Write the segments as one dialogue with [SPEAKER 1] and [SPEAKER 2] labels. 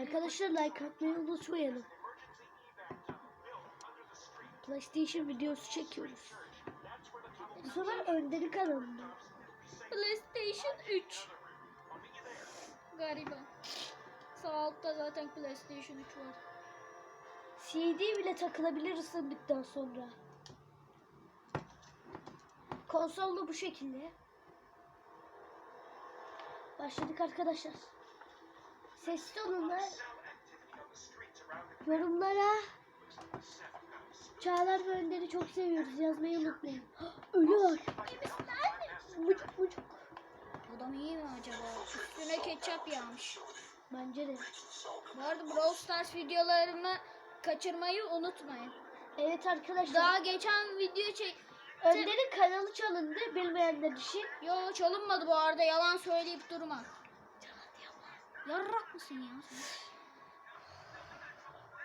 [SPEAKER 1] Arkadaşlar like atmayı unutmayalım. PlayStation videosu çekiyoruz. Bu sefer Önder'in kanalında.
[SPEAKER 2] PlayStation 3. Galiba. Sağ altta zaten PlayStation 3 var.
[SPEAKER 1] CD bile takılabilir ısındıktan sonra. Konsol da bu şekilde. Başladık arkadaşlar. Sesli olun lan. Yorumlara Çağlar ve Önder'i çok seviyoruz. Yazmayı unutmayın. Ölüyor. Mucuk mucuk.
[SPEAKER 2] Adam iyi mi acaba? Üstüne ketçap yağmış.
[SPEAKER 1] Bence de.
[SPEAKER 2] Bu arada Brawl Stars videolarımı kaçırmayı unutmayın.
[SPEAKER 1] Evet arkadaşlar.
[SPEAKER 2] Daha geçen video çek...
[SPEAKER 1] Önder'in kanalı çalındı bilmeyenler için.
[SPEAKER 2] Yo çalınmadı bu arada yalan söyleyip durma. Yarrak mısın ya sen?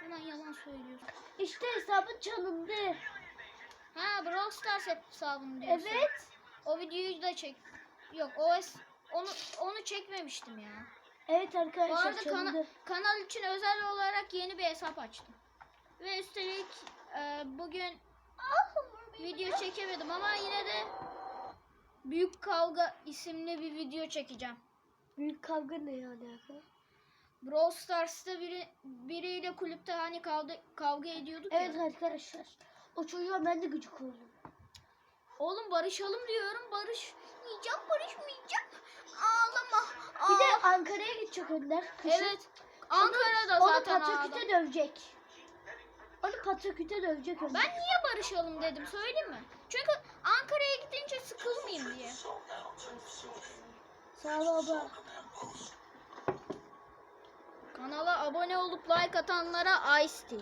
[SPEAKER 2] Hemen yalan söylüyorsun.
[SPEAKER 1] İşte hesabın çalındı.
[SPEAKER 2] Ha Brawl Stars hesabını diyorsun.
[SPEAKER 1] Evet.
[SPEAKER 2] O videoyu da çek. Yok o es- onu onu çekmemiştim ya.
[SPEAKER 1] Evet
[SPEAKER 2] Bu
[SPEAKER 1] arkadaşlar
[SPEAKER 2] arada kana-
[SPEAKER 1] çalındı.
[SPEAKER 2] kanal için özel olarak yeni bir hesap açtım. Ve üstelik e, bugün video çekemedim ama yine de Büyük Kavga isimli bir video çekeceğim.
[SPEAKER 1] Büyük kavga ne ya alaka?
[SPEAKER 2] Brawl Stars'ta biri biriyle kulüpte hani kavga kavga ediyorduk
[SPEAKER 1] Evet
[SPEAKER 2] ya.
[SPEAKER 1] arkadaşlar. O çocuğa ben de gıcık oldum.
[SPEAKER 2] Oğlum barışalım diyorum. Barışmayacağım, barışmayacağım. Ağlama.
[SPEAKER 1] Bir de Ankara'ya gidecek Önder. kışın.
[SPEAKER 2] Evet. Ankara'da
[SPEAKER 1] Onu
[SPEAKER 2] zaten
[SPEAKER 1] pataküte
[SPEAKER 2] ağladı.
[SPEAKER 1] dövecek. Onu pataküte dövecek Önder.
[SPEAKER 2] Ben niye barışalım dedim söyleyeyim mi? Çünkü Ankara'ya gidince sıkılmayayım diye.
[SPEAKER 1] Sağ ol baba.
[SPEAKER 2] Kanala abone olup like atanlara Ice Tea.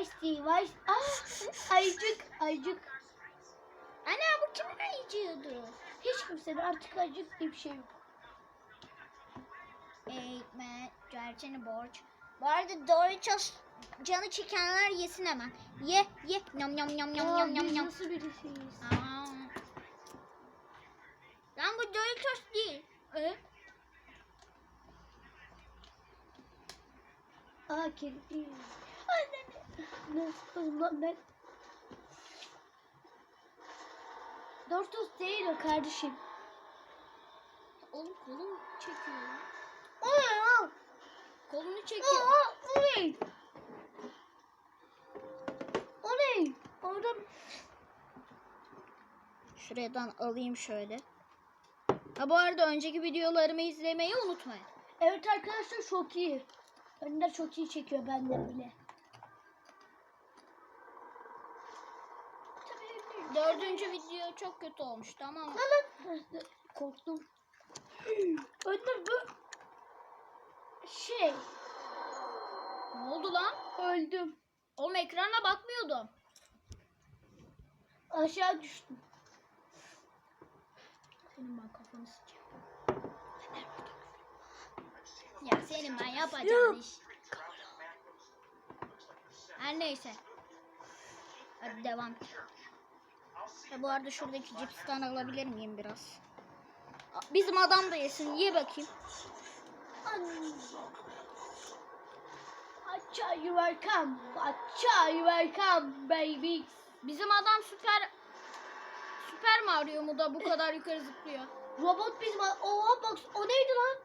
[SPEAKER 1] Ice tea, ice... Ah, ayıcık, ayıcık.
[SPEAKER 2] Ana bu kimin ayıcıydı?
[SPEAKER 1] Hiç kimsenin artık ayıcık diye bir şey yok.
[SPEAKER 2] Eğitmen, gerçeğini borç. Bu arada Doritos canı çekenler yesin hemen. Ye, ye. Yam yam
[SPEAKER 1] Aa,
[SPEAKER 2] yam yam
[SPEAKER 1] biz
[SPEAKER 2] yam.
[SPEAKER 1] nasıl birisiyiz?
[SPEAKER 2] Aa. Doritos değil. E?
[SPEAKER 1] Aa kedi. Anne. Nasıl ben? Dortos değil o kardeşim.
[SPEAKER 2] Oğlum kolum çekiyor.
[SPEAKER 1] Lan?
[SPEAKER 2] Kolunu çekiyor.
[SPEAKER 1] o, o ne? O ne? Oradan
[SPEAKER 2] Şuradan alayım şöyle. Ha bu arada önceki videolarımı izlemeyi unutmayın.
[SPEAKER 1] Evet arkadaşlar çok iyi. Önder çok iyi çekiyor benden bile.
[SPEAKER 2] Dördüncü video çok kötü olmuş tamam mı?
[SPEAKER 1] Lan korktum. Önder bu şey
[SPEAKER 2] Ne oldu lan?
[SPEAKER 1] öldüm.
[SPEAKER 2] Oğlum ekrana bakmıyordum.
[SPEAKER 1] Aşağı düştüm.
[SPEAKER 2] Senin ben kafanı sıçayım. Ya senin ben yapacağım iş. Her neyse. Hadi devam. Ya bu arada şuradaki cipsten alabilir miyim biraz? Bizim adam da yesin. Ye bakayım.
[SPEAKER 1] You welcome. You welcome baby.
[SPEAKER 2] Bizim adam süper Süper Mario mu da bu kadar yukarı zıplıyor?
[SPEAKER 1] Robot bizim oha bak o neydi lan?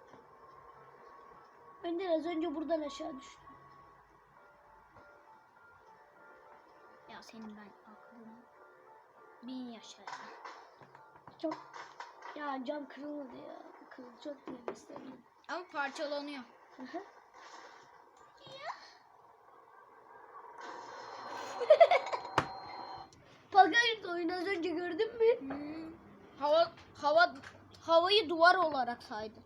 [SPEAKER 1] Önder az önce buradan aşağı düştüm.
[SPEAKER 2] Ya senin ben aklını bin yaşa ya.
[SPEAKER 1] Çok ya cam kırılmadı ya. Kırılacak diye istedim.
[SPEAKER 2] Ama parçalanıyor.
[SPEAKER 1] Hı hı. Pagayt oyunu az önce gördün mü?
[SPEAKER 2] Hmm. Hava hava duvar olarak saydı.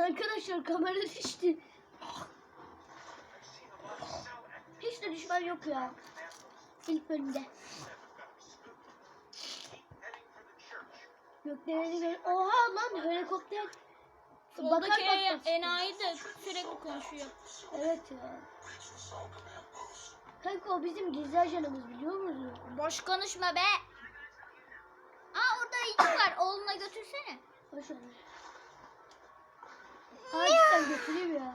[SPEAKER 1] Arkadaşlar kamera düştü. Hiç de düşman yok ya. İlk bölümde. Gökdeleni gör. Oha lan helikopter.
[SPEAKER 2] Soldaki
[SPEAKER 1] Bakar bakmaz.
[SPEAKER 2] enayi de sürekli konuşuyor.
[SPEAKER 1] Evet ya. Kanka o bizim gizli ajanımız biliyor musun?
[SPEAKER 2] Boş konuşma be. ayıcık var. Oğluna götürsene.
[SPEAKER 1] Boş ver. Harbiden götüreyim ya.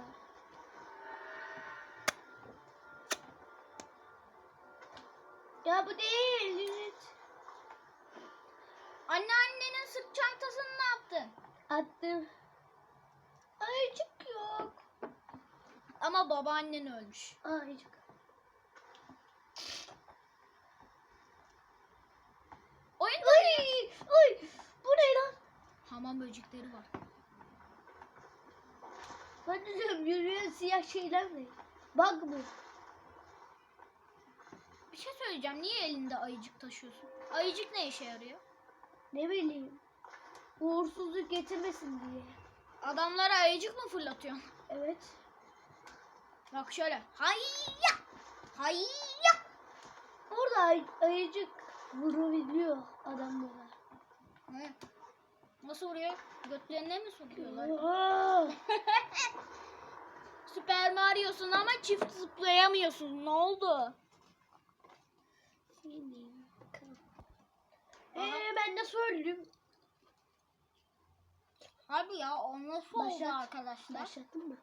[SPEAKER 1] Ya bu değil. Yürüt.
[SPEAKER 2] Anneannenin sırt çantasını ne yaptın?
[SPEAKER 1] Attım. Ayıcık yok.
[SPEAKER 2] Ama babaannen ölmüş.
[SPEAKER 1] Ayıcık. Ay, bu ne lan?
[SPEAKER 2] Hamam böcekleri var.
[SPEAKER 1] Ben de diyorum yürüyen siyah şeyler mi? Bug mı?
[SPEAKER 2] Bir şey söyleyeceğim. Niye elinde ayıcık taşıyorsun? Ayıcık ne işe yarıyor?
[SPEAKER 1] Ne bileyim. Uğursuzluk getirmesin diye.
[SPEAKER 2] Adamlara ayıcık mı fırlatıyorsun?
[SPEAKER 1] Evet.
[SPEAKER 2] Bak şöyle. Hayya! Hayya!
[SPEAKER 1] Orada ay- ayıcık vurabiliyor adamlara.
[SPEAKER 2] Nasıl vuruyor? Götlerine mi sokuyorlar? Süper Mario'sun ama çift zıplayamıyorsun. Ne oldu?
[SPEAKER 1] Senin kaf- Ee ben nasıl öldüm?
[SPEAKER 2] Abi ya o nasıl oldu
[SPEAKER 1] Başlat.
[SPEAKER 2] arkadaşlar?
[SPEAKER 1] Başlattın mı?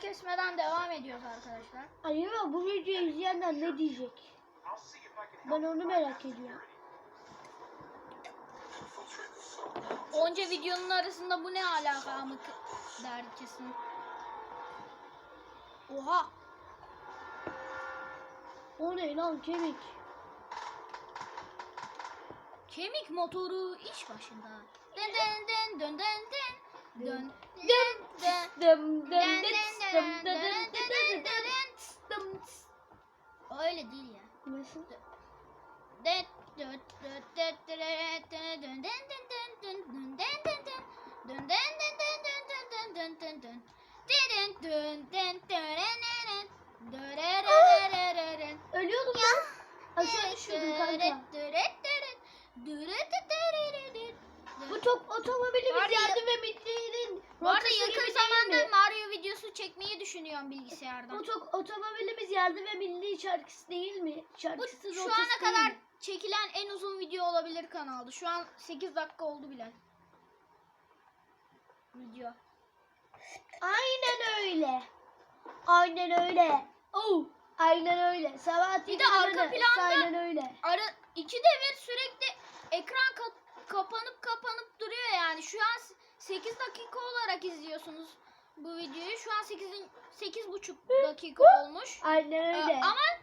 [SPEAKER 2] Kesmeden devam ediyoruz arkadaşlar.
[SPEAKER 1] Acaba bu videoyu izleyenler ne diyecek? Ben onu merak ediyorum.
[SPEAKER 2] Onca videonun arasında bu ne alaka amık der kesin. Oha!
[SPEAKER 1] O ne lan kemik?
[SPEAKER 2] Kemik motoru iş başında. Dön. Dön
[SPEAKER 1] Dön.
[SPEAKER 2] dön dön dön dön dön dön dön dön. Dön dön den dön dön
[SPEAKER 1] Ölüyordum lan. Aşağı düşüyordum kanka. Bu çok otomobilimiz
[SPEAKER 2] ya-
[SPEAKER 1] geldi ve Midley'nin
[SPEAKER 2] Bu arada yakın
[SPEAKER 1] değil
[SPEAKER 2] zamanda? Mario videosu çekmeyi düşünüyorum bilgisayardan.
[SPEAKER 1] Bu çok otomobilimiz geldi ve milli şarkısı değil mi?
[SPEAKER 2] Bu
[SPEAKER 1] Şarkısı
[SPEAKER 2] şu
[SPEAKER 1] rotası
[SPEAKER 2] ana kadar
[SPEAKER 1] mi?
[SPEAKER 2] çekilen en uzun video olabilir kanalda. Şu an 8 dakika oldu bile. Video.
[SPEAKER 1] Aynen öyle. Aynen öyle. Oh, aynen öyle. Sabah
[SPEAKER 2] Bir de arka planda-
[SPEAKER 1] Aynen öyle.
[SPEAKER 2] Ara iki devir sürekli ekran ka- kapanıp kapanıp duruyor yani. Şu an 8 dakika olarak izliyorsunuz bu videoyu. Şu an 8'in 8,5 dakika olmuş.
[SPEAKER 1] Aynen
[SPEAKER 2] Ee,
[SPEAKER 1] öyle.
[SPEAKER 2] ama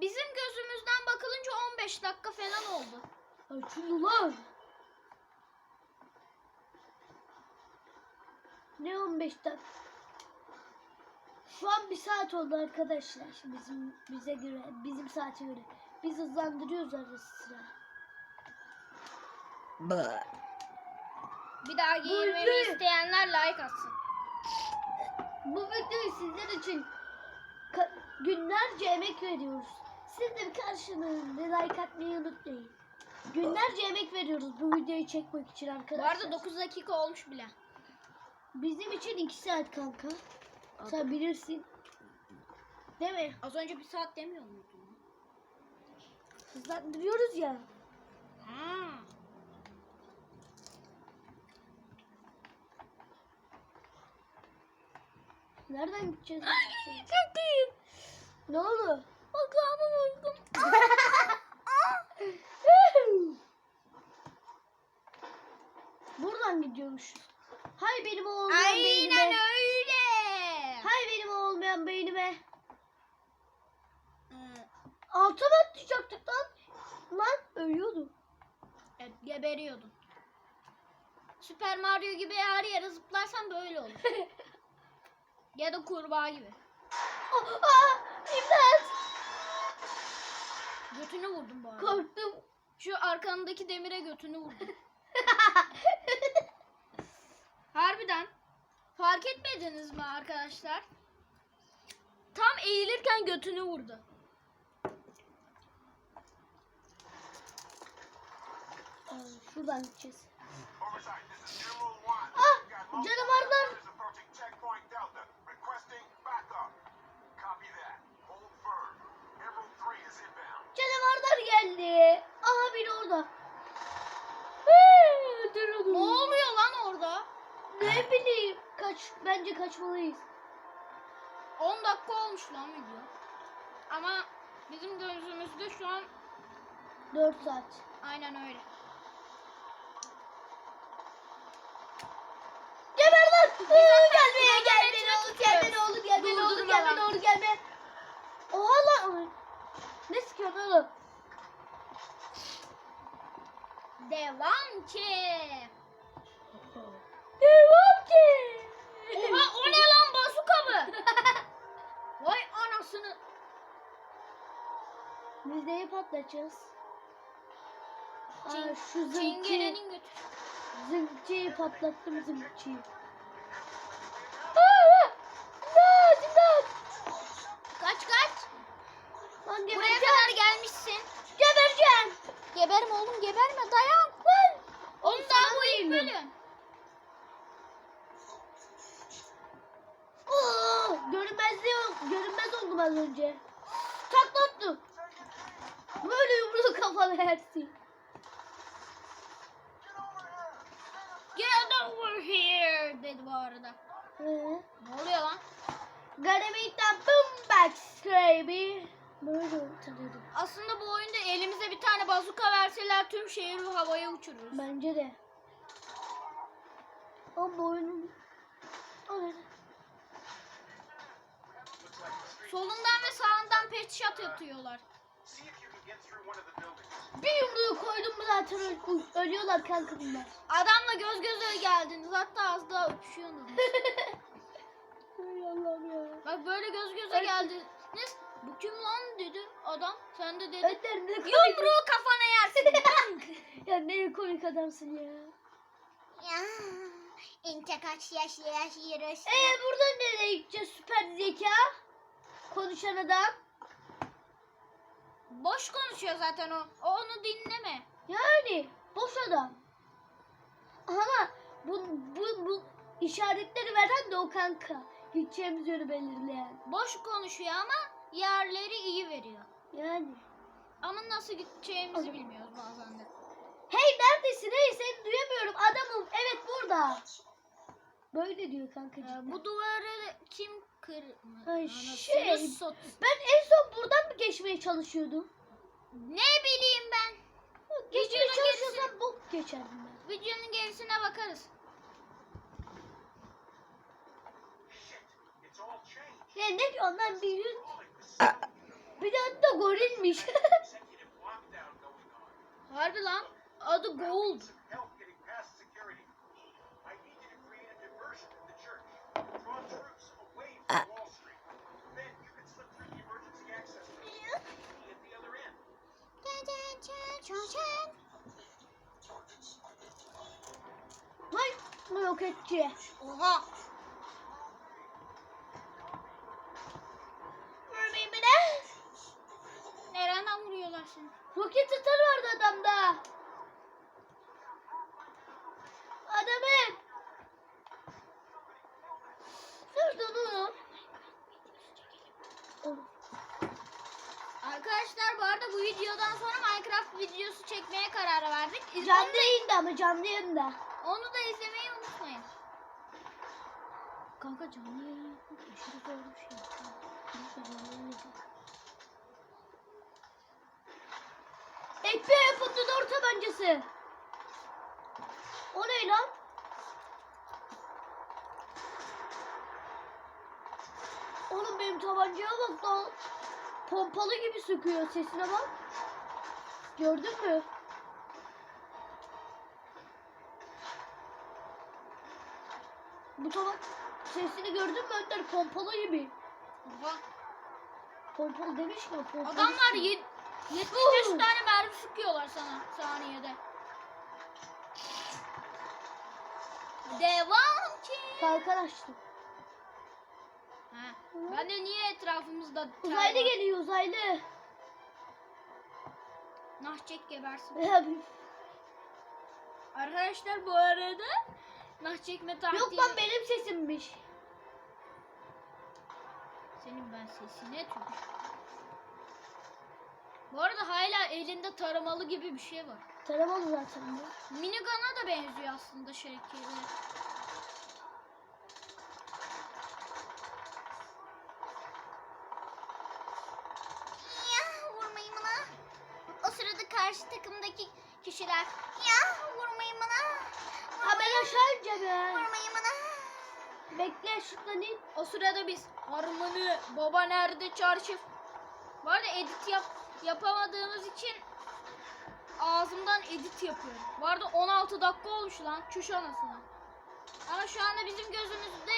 [SPEAKER 2] bizim gözümüzden bakılınca 15 dakika falan oldu.
[SPEAKER 1] Açın ulan. Ne 15 dakika? Şu an bir saat oldu arkadaşlar. Bizim bize göre, bizim saate göre. Biz hızlandırıyoruz ara sıra.
[SPEAKER 2] Bir daha giyirmemi
[SPEAKER 1] Buyurun.
[SPEAKER 2] isteyenler like atsın.
[SPEAKER 1] Bu videoyu sizler için günlerce emek veriyoruz. Siz de karşılığında like atmayı unutmayın. Günlerce emek veriyoruz bu videoyu çekmek için
[SPEAKER 2] Bu
[SPEAKER 1] arkadaşlar.
[SPEAKER 2] arada 9 dakika olmuş bile.
[SPEAKER 1] Bizim için 2 saat kanka. Sen bilirsin. Değil mi?
[SPEAKER 2] Az önce bir saat demiyor muydun?
[SPEAKER 1] Hızlandırıyoruz ya.
[SPEAKER 2] Ha.
[SPEAKER 1] Nereden gideceğiz?
[SPEAKER 2] Çok iyi.
[SPEAKER 1] ne oldu?
[SPEAKER 2] Kulağımı vurdum.
[SPEAKER 1] Buradan gidiyormuşuz. Hay benim olmayan
[SPEAKER 2] Aynen
[SPEAKER 1] beynime.
[SPEAKER 2] öyle.
[SPEAKER 1] Hay benim olmayan beynime.
[SPEAKER 2] Ee,
[SPEAKER 1] Alta mı atlayacaktık lan? Lan ölüyordum.
[SPEAKER 2] Evet, geberiyordun. Süper Mario gibi her yere zıplarsan böyle olur. ya da kurbağa gibi.
[SPEAKER 1] Aa, aa, imdat.
[SPEAKER 2] Götünü vurdum bu arada.
[SPEAKER 1] Korktum.
[SPEAKER 2] Şu arkandaki demire götünü vurdum. Harbiden. Fark etmediniz mi arkadaşlar? Tam eğilirken götünü vurdu.
[SPEAKER 1] Şuradan gideceğiz.
[SPEAKER 3] Oversight, this geldi. Aha
[SPEAKER 1] biri
[SPEAKER 3] orada. Öldürün. Ne
[SPEAKER 1] oluyor
[SPEAKER 3] lan orada?
[SPEAKER 1] Ne bileyim. Kaç, bence kaçmalıyız.
[SPEAKER 2] 10 dakika olmuş lan video. Ama bizim gözümüzde şu an
[SPEAKER 1] 4 saat.
[SPEAKER 2] Aynen öyle.
[SPEAKER 1] Geber lan. Gelme gelme ne olur gelme ne olur gelme ne olur gelme ne olur gelme. Oha lan. Ne sıkıyorsun oğlum?
[SPEAKER 2] Devam ki.
[SPEAKER 1] Devam ki.
[SPEAKER 2] Oha o ne lan bazuka mı? Vay anasını.
[SPEAKER 1] Biz neyi patlatacağız? Aa,
[SPEAKER 2] Çin-
[SPEAKER 1] şu zınkçı,
[SPEAKER 2] Çingene'nin götü.
[SPEAKER 1] zınkçıyı patlattım zınkçıyı. Aa! İmdat imdat.
[SPEAKER 2] Kaç kaç.
[SPEAKER 1] Lan
[SPEAKER 2] Buraya
[SPEAKER 1] gebereceğim.
[SPEAKER 2] kadar gelmişsin.
[SPEAKER 1] Gebereceğim.
[SPEAKER 2] Geberme oğlum geberme dayan. Lan. Oğlum daha bu ilk bölüm.
[SPEAKER 1] Aa, görünmezliği görünmez oldum az önce. Taklattım. Böyle yumruğu kafana yersin.
[SPEAKER 2] Get over here dedi bu arada.
[SPEAKER 1] Ee,
[SPEAKER 2] Ne oluyor lan?
[SPEAKER 1] Gotta meet the boombox baby. Böyle tanıdım.
[SPEAKER 2] Aslında bu oyunda elimize bir tane bazuka verseler tüm şehri havaya uçururuz.
[SPEAKER 1] Bence de. Ama bu oyunun...
[SPEAKER 2] Solundan ve sağından pet shot atıyorlar.
[SPEAKER 1] Bir yumruğu koydum mu zaten öl- ölüyorlar kanka bunlar.
[SPEAKER 2] Adamla göz göze geldiniz. Hatta az daha öpüşüyorsunuz.
[SPEAKER 1] Ay Allah'ım ya.
[SPEAKER 2] Bak böyle göz göze geldiniz. Bu kim lan dedi adam. Sen de dedin.
[SPEAKER 1] Önder ne komik.
[SPEAKER 2] Yumruğu kafana yersin.
[SPEAKER 1] Ya ne komik adamsın ya.
[SPEAKER 2] ya. İnte kaç yaş yaş yürüsün.
[SPEAKER 1] Ee buradan nereye gideceğiz süper zeka? Konuşan adam.
[SPEAKER 2] Boş konuşuyor zaten o. O onu dinleme.
[SPEAKER 1] Yani boş adam. Ama bu, bu, bu işaretleri veren de o kanka. Gideceğimiz yönü belirleyen.
[SPEAKER 2] Boş konuşuyor ama yerleri iyi veriyor.
[SPEAKER 1] Yani.
[SPEAKER 2] Ama nasıl gideceğimizi bilmiyoruz bazen de.
[SPEAKER 1] Hey neredesin? Hey seni duyamıyorum. Adamım. Evet burada. Böyle diyor kanka.
[SPEAKER 2] Ee, bu duvarı kim kırmış?
[SPEAKER 1] Ay, şey.
[SPEAKER 2] sat-
[SPEAKER 1] Ben en son buradan mı geçmeye çalışıyordum?
[SPEAKER 2] Ne bileyim ben.
[SPEAKER 1] Geçmeye
[SPEAKER 2] Videonun
[SPEAKER 1] çalışıyorsam bu geçerdim ben.
[SPEAKER 2] Videonun gerisine bakarız.
[SPEAKER 1] Ya ne diyorsun lan bir yüz? Bir de gorilmiş.
[SPEAKER 3] lockdown going on.
[SPEAKER 2] Harbi lan. Adı Gold.
[SPEAKER 3] Some help getting past security.
[SPEAKER 1] Roket atar vardı adamda. Adamım. Oğlum? Oğlum.
[SPEAKER 2] Arkadaşlar bu arada bu videodan sonra Minecraft videosu çekmeye karar verdik. İz-
[SPEAKER 1] Canlı yayında ama canlı yayında.
[SPEAKER 2] Onu da izlemeyi unutmayın.
[SPEAKER 1] Kanka canlı yayın yapmak aşırı zor bir şey. Yapalım. Ekmeğe patladı tabancası. O ne lan? Oğlum benim tabancaya bak lan. Pompalı gibi sıkıyor sesine bak. Gördün mü? Bu tabak sesini gördün mü Önder? Pompalı gibi.
[SPEAKER 2] Oha.
[SPEAKER 1] Pompalı demiş mi? Pompalı
[SPEAKER 2] Adamlar
[SPEAKER 1] gibi.
[SPEAKER 2] yet- 75 tane mermi sıkıyorlar sana saniyede. Devam ki.
[SPEAKER 1] Açtım.
[SPEAKER 2] Ha. Ben de niye etrafımızda
[SPEAKER 1] Uzaylı
[SPEAKER 2] var?
[SPEAKER 1] geliyor uzaylı.
[SPEAKER 2] Nah çek gebersin. Arkadaşlar bu arada nah çekme taktiği.
[SPEAKER 1] Yok lan benim sesimmiş.
[SPEAKER 2] Senin ben sesine tüm. Bu arada hala elinde taramalı gibi bir şey var.
[SPEAKER 1] Taramalı zaten bu.
[SPEAKER 2] Minigun'a da benziyor aslında şekilde. karşı takımdaki kişiler ya vurmayın bana.
[SPEAKER 1] Ama yaşayınca be.
[SPEAKER 2] Vurmayın bana.
[SPEAKER 1] Bekle ışıklanayım.
[SPEAKER 2] O sırada biz harmanı baba nerede çarşıf. Bu arada edit yap yapamadığımız için ağzımdan edit yapıyorum. Bu arada 16 dakika olmuş lan çüş anasını. Ama şu anda bizim gözümüzde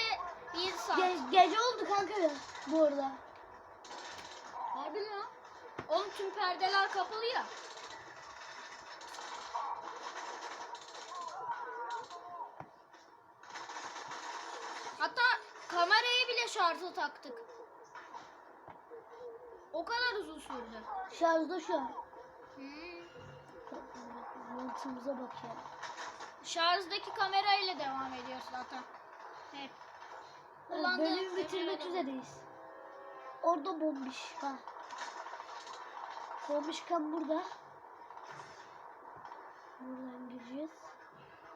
[SPEAKER 2] 1 saat.
[SPEAKER 1] Ge- gece oldu kanka bu arada.
[SPEAKER 2] Harbi mi lan? Oğlum tüm perdeler kapalı ya. Hatta kamerayı bile şarja taktık. O kadar uzun sürdü.
[SPEAKER 1] Şarjda şu an.
[SPEAKER 2] Hmm.
[SPEAKER 1] Mantığımıza bak ya.
[SPEAKER 2] Şarjdaki kamerayla devam ediyor zaten. Hep.
[SPEAKER 1] Evet, bölümü bitirmek üzereyiz. Orada bombiş ha. Bombiş kan burada. Buradan gireceğiz.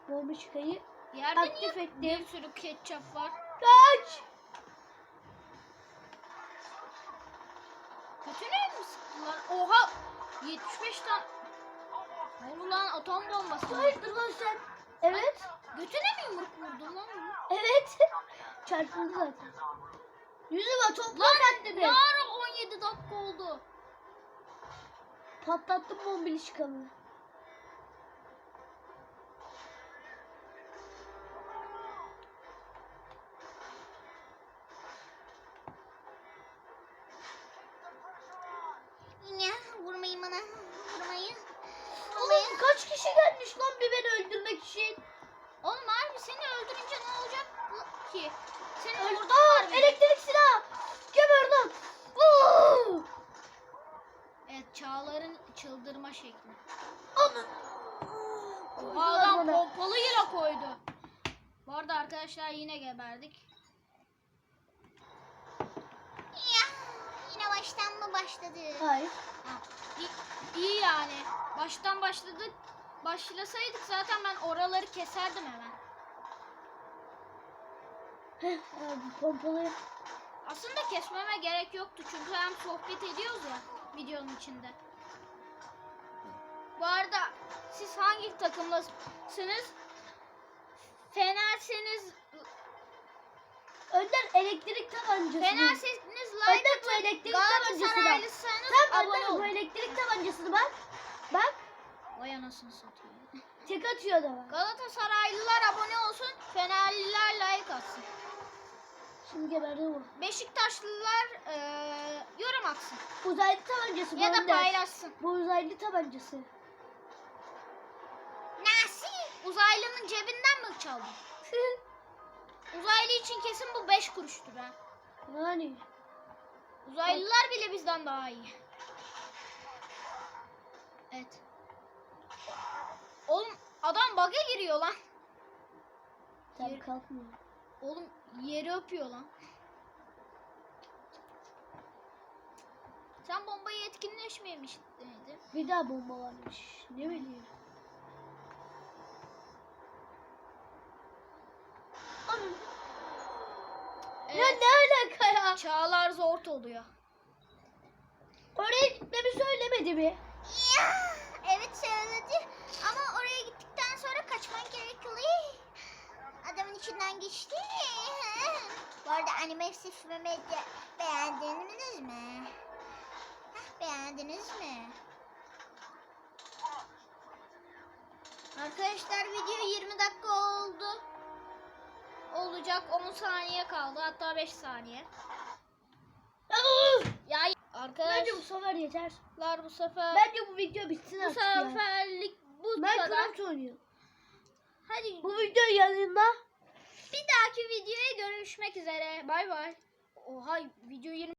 [SPEAKER 1] Bombiş kayı
[SPEAKER 2] Yerde
[SPEAKER 1] aktif
[SPEAKER 2] niye
[SPEAKER 1] ettim.
[SPEAKER 2] bir sürü ketçap var?
[SPEAKER 1] Kaç!
[SPEAKER 2] Kötüne mi sıktılar? Oha! 75 tane. Ne oldu lan atom bombası.
[SPEAKER 1] Hayırdır lan sen? Evet.
[SPEAKER 2] Götüne mi yumruk vurdun lan?
[SPEAKER 1] Evet. Çarpıldı zaten. Yüzüme topla kendini.
[SPEAKER 2] Ne ara 17 dakika oldu?
[SPEAKER 1] Patlattım bombil çıkanı.
[SPEAKER 2] Arkadaşlar yine geberdik. Ya yine baştan mı başladı?
[SPEAKER 1] Hayır.
[SPEAKER 2] Ha, iyi, iyi yani. Baştan başladık. Başlasaydık zaten ben oraları keserdim hemen.
[SPEAKER 1] Heh, abi, pompalı.
[SPEAKER 2] Aslında kesmeme gerek yoktu çünkü hem sohbet ediyoruz ya videonun içinde. Bu arada siz hangi takımlasınız? Fenerseniz
[SPEAKER 1] Önder elektrik tabancası.
[SPEAKER 2] Fenerseniz like
[SPEAKER 1] Önder bu elektrik tabancası bak.
[SPEAKER 2] Abone
[SPEAKER 1] Önder bu elektrik tabancasını bak. Bak.
[SPEAKER 2] Vay anasını satayım.
[SPEAKER 1] Tek atıyor da bak.
[SPEAKER 2] Galatasaraylılar abone olsun. Fenerliler like atsın.
[SPEAKER 1] Şimdi geberdi bu.
[SPEAKER 2] Beşiktaşlılar eee, yorum atsın.
[SPEAKER 1] Uzaylı tabancası
[SPEAKER 2] Ya da paylaşsın.
[SPEAKER 1] Bu uzaylı tabancası.
[SPEAKER 2] Uzaylının cebinden mi çaldın? Uzaylı için kesin bu 5 kuruştur ha.
[SPEAKER 1] yani.
[SPEAKER 2] Uzaylılar bile bizden daha iyi. Evet. Oğlum adam bug'a giriyor lan.
[SPEAKER 1] Tam
[SPEAKER 2] Yürü.
[SPEAKER 1] kalkmıyor.
[SPEAKER 2] Oğlum yeri öpüyor lan. Sen bombayı etkinleşmemiştin.
[SPEAKER 1] Bir daha bomba varmış. Ne bileyim. Anam. Ya
[SPEAKER 2] Evet,
[SPEAKER 1] ne alaka
[SPEAKER 2] Çağlar zor oluyor.
[SPEAKER 1] Oraya gitmemi söylemedi mi?
[SPEAKER 2] Ya, evet söyledi. Ama oraya gittikten sonra kaçman gerekiyor. Adamın içinden geçti. Bu arada animatif Mehmet'i beğendiniz mi? Hah, beğendiniz mi? Arkadaşlar video 20 dakika oldu. Olacak 10 saniye kaldı hatta 5 saniye. Arkadaşlar
[SPEAKER 1] Bence bu sefer yeter.
[SPEAKER 2] bu sefer
[SPEAKER 1] Bence bu video bitsin
[SPEAKER 2] bu
[SPEAKER 1] artık ya.
[SPEAKER 2] seferlik bu
[SPEAKER 1] Ben
[SPEAKER 2] kadar.
[SPEAKER 1] Craft oynuyorum.
[SPEAKER 2] Hadi
[SPEAKER 1] Bu video yanında
[SPEAKER 2] bir dahaki videoya görüşmek üzere. Bay bay. Oha video 20